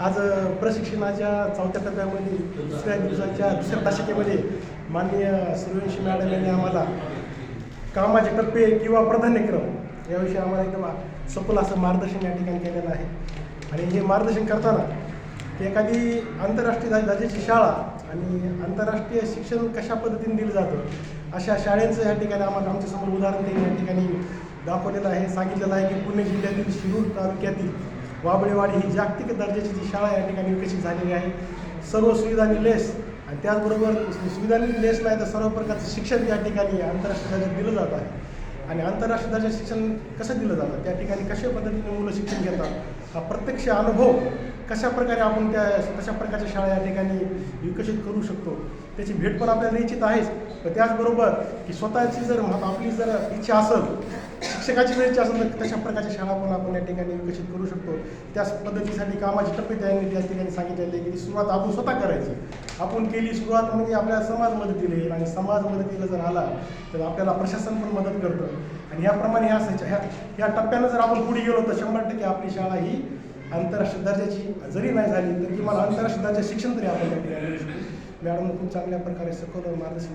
आज प्रशिक्षणाच्या चौथ्या टप्प्यामध्ये दुसऱ्या दिवसाच्या दुसऱ्या दशकेमध्ये माननीय सूर्यवंशी मॅडम यांनी आम्हाला कामाचे टप्पे किंवा प्राधान्यक्रम याविषयी आम्हाला एकदम सखोल असं मार्गदर्शन या ठिकाणी केलेलं आहे. आणि हे मार्गदर्शन करताना एखादी आंतरराष्ट्रीय दर्जाची शाळा आणि आंतरराष्ट्रीय शिक्षण कशा पद्धतीने दिलं जातं अशा शाळेचं या ठिकाणी आम्हाला आमच्यासमोर उदाहरण देऊन या ठिकाणी दाखवलेलं आहे सांगितलेलं आहे की पुणे जिल्ह्यातील शिरूर तालुक्यातील वाबळेवाडी ही जागतिक दर्जाची जी शाळा या ठिकाणी विकसित झालेली आहे. सर्व सुविधांनी लेस आणि त्याचबरोबर सुविधांनी लेस नाही तर सर्व प्रकारचं शिक्षण या ठिकाणी आंतरराष्ट्रीय दर्जात दिलं जात आहे. आणि आंतरराष्ट्रीय दर्जात शिक्षण कसं दिलं जातं? त्या ठिकाणी कशा पद्धतीने मुलं शिक्षण घेतात? हा प्रत्यक्ष अनुभव कशा प्रकारे आपण त्या तशा प्रकारच्या शाळा या ठिकाणी विकसित करू शकतो? त्याची भेट पण आपल्याला निश्चित आहेच. पण त्याचबरोबर की स्वतःची जर आपली जर इच्छा असेल शिक्षकाची वेळ असेल तर तशा प्रकारच्या शाळा पण आपण या ठिकाणी विकसित करू शकतो. त्याच पद्धतीसाठी कामाची टप्पे त्यांनी त्या ठिकाणी सांगितलेले की सुरुवात आपण स्वतः करायची. आपण केली सुरुवात म्हणजे आपल्याला समाज मदतीला येईल आणि समाज मदतीला जर आला तर आपल्याला प्रशासन पण मदत करतं. आणि याप्रमाणे ह्या ह्या ह्या टप्प्यानं जर आपण पुढे गेलो तर शंभर टक्के आपली शाळा ही आंतरराष्ट्रीय दर्जाची जरी नाही झाली तर किमान आंतरराष्ट्रीय दर्जा शिक्षण तरी आपण मॅडम ठिकाणी मिळू खूप चांगल्या प्रकारे सखोल मार्गदर्शन